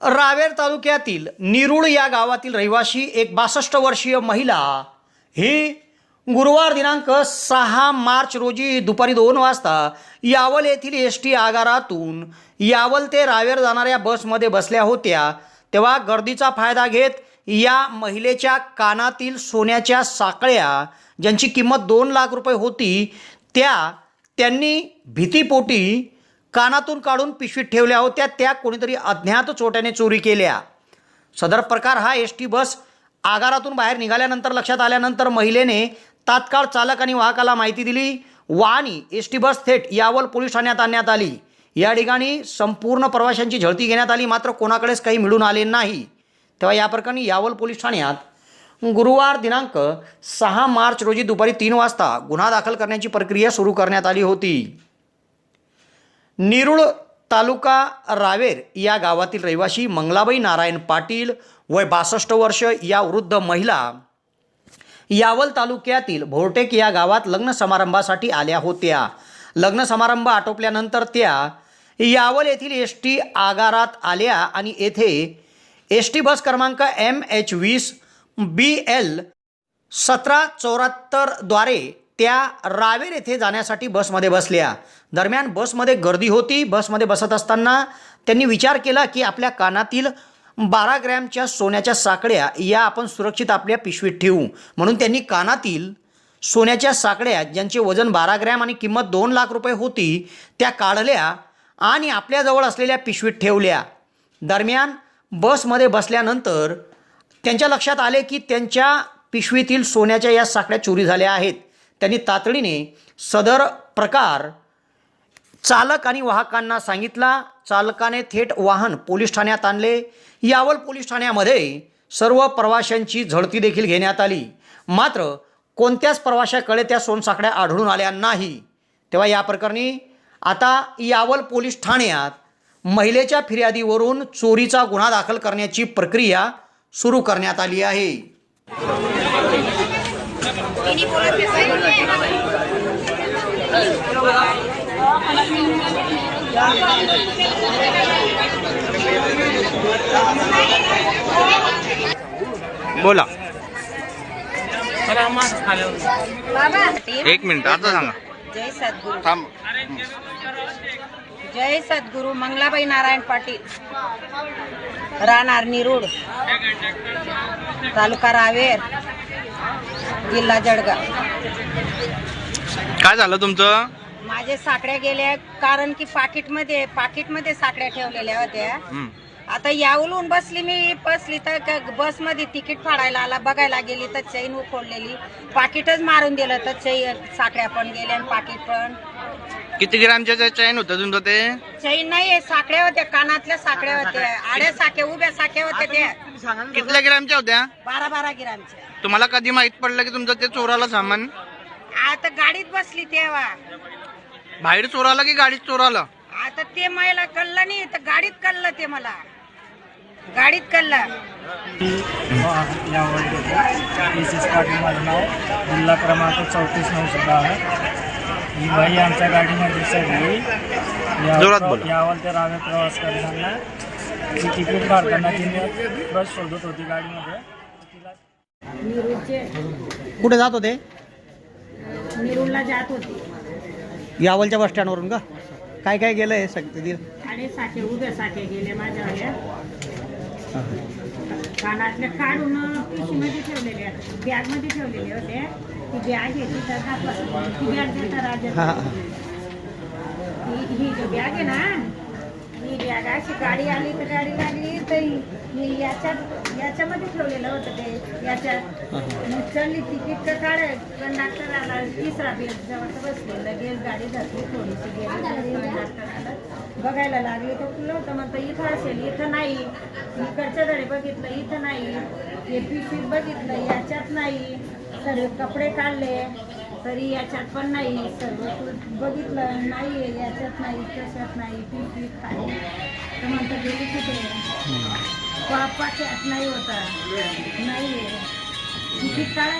रावेर तालुक्यातील निरुळ या गावातील रहिवाशी एक बासष्ट वर्षीय महिला ही गुरुवार दिनांक सहा मार्च रोजी दुपारी दोन वाजता यावल येथील एस टी आगारातून यावल ते रावेर जाणाऱ्या बसमध्ये बसल्या होत्या. तेव्हा गर्दीचा फायदा घेत या महिलेच्या कानातील सोन्याच्या साकळ्या ज्यांची किंमत दोन लाख रुपये होती त्या त्यांनी भीतीपोटी कानातून काढून पिशवीत ठेवल्या होत्या त्या कोणीतरी अज्ञात चोट्याने चोरी केल्या. सदर प्रकार हा एस टी बस आगारातून बाहेर निघाल्यानंतर लक्षात आल्यानंतर महिलेने तात्काळ चालक आणि वाहकाला माहिती दिली. वाहनी आणि एस टी बस थेट यावल पोलीस ठाण्यात आणण्यात आली. या ठिकाणी संपूर्ण प्रवाशांची झळती घेण्यात आली मात्र कोणाकडेच काही मिळून आले नाही. तेव्हा या प्रकरणी यावल पोलीस ठाण्यात गुरुवार दिनांक सहा मार्च रोजी दुपारी तीन वाजता गुन्हा दाखल करण्याची प्रक्रिया सुरू करण्यात आली होती. निरुळ तालुका रावेर या गावातील रहिवाशी मंगलाबाई नारायण पाटील वय बासष्ट वर्ष या वृद्ध महिला यावल तालुक्यातील भोरटेक या गावात लग्न समारंभासाठी आल्या होत्या. लग्न समारंभ आटोपल्यानंतर त्या यावल येथील एस टी आगारात आल्या आणि येथे एस टी बस क्रमांक एम एच वीस बी एल सतरा चौऱ्याहत्तरद्वारे त्या रावेर येथे जाण्यासाठी बसमध्ये बसल्या. दरम्यान बसमध्ये गर्दी होती. बसमध्ये बसत असताना त्यांनी विचार केला की आपल्या कानातील बारा ग्रॅमच्या सोन्याच्या साकड्या या आपण सुरक्षित आपल्या पिशवीत ठेवू. म्हणून त्यांनी कानातील सोन्याच्या साकड्या ज्यांचे वजन बारा ग्रॅम आणि किंमत दोन लाख रुपये होती त्या काढल्या आणि आपल्याजवळ असलेल्या पिशवीत ठेवल्या. दरम्यान बसमध्ये बसल्यानंतर त्यांच्या लक्षात आले की त्यांच्या पिशवीतील सोन्याच्या या साकड्या चोरी झाल्या आहेत. त्यांनी तातडीने सदर प्रकार चालक आणि वाहकांना सांगितला. चालकाने थेट वाहन पोलीस ठाण्यात आणले. यावल पोलीस ठाण्यामध्ये सर्व प्रवाशांची झडती देखील घेण्यात आली. मात्र कोणत्याच प्रवाशाकडे त्या सोनसाकड्या आढळून आल्या नाही. तेव्हा या प्रकरणी आता यावल पोलीस ठाण्यात महिलेच्या फिर्यादीवरून चोरीचा गुन्हा दाखल करण्याची प्रक्रिया सुरू करण्यात आली आहे. बोला. बाबा एक मिनिट आता सांगा. जय सद्गुरू. थांब. जय सद्गुरू मंगलाबाई नारायण पाटील. राहणार निरुड तालुका रावेर. जिल्हा जळगाव. काय झालं तुमचं? माझे साकड्या गेल्या कारण की पाकिटमध्ये पाकिटमध्ये साकड्या ठेवलेल्या होत्या. हं. आता यावलून बसली मी बसली तर क- बसमध्ये तिकीट फाडायला आला बघायला गेली तर चैन उखोडलेली. पाकिटच मारून दिलं तर चैन साकड्या पण गेल्या आणि पाकिट पण. किती ग्रॅमच्या चैन होतं तुमचं ते? चैन नाही साकड्या होत्या कानातल्या साकड्या होत्या. आड्या साख्या उभ्या साख्या होत्या त्या. कितल्या ग्रॅमच्या होत्या? बारा बारा ग्रामच्या. तुम्हाला कधी माहीत पडलं की तुमचं ते चोराला सामान? आता गाडीत बसली तेव्हा. बाहेर चोराला की गाडीत चोराला? आता ते मला कळलं नाही तर गाडीत कळलं ते मला. गाडीत कळलं. पाटील माझं नाव. जिल्हा क्रमांक चौतीस नऊ सुद्धा आहे ही बाई आमच्या गाडीमध्ये चढली. या- जोरात बोला. यावल ते रावे प्रवास करताना ती तिकीट काढताना तिने बस शोधत होती गाडीमध्ये. तिला कुठे जात होते? निरुडला जात होती. यावलच्या बस स्टँडवरून का? काय काय गेलं आहे सगळं? साखे उभ्या साखे गेले माझ्या कानातले काढून पिशवीमध्ये ठेवलेले बॅगमध्ये ठेवलेले होते. ती बॅग आहे ती दाखवा ती बॅग देता राजा हां जी बॅग आहे ना ही बॅग अशी गाडी आली तर गाडी लागली तर मी याच्यात याच्यामध्ये ठेवलेलं होतं ते. याच्यात मग चढली तिकीट तर काढ कंडक्टर आला तिसरा बेल जवळ बसले लगेच गाडी जातली थोडीशी गेली कंडक्टर आला. बघायला लागली तर फुलं होतं म्हणतं इथं असेल इथं नाही. इकडच्या धडे बघितलं इथं नाही. हे पिशवीत बघितलं याच्यात नाही. सर्व कपडे काढले तरी याच्यात पण नाही. सर्व बघितलं नाही याच्यात नाही कशात नाही पिशवीत खाली तर म्हणतं गेली कुठे? पापाच्यात नाही होता. नाही तिकीट काढायला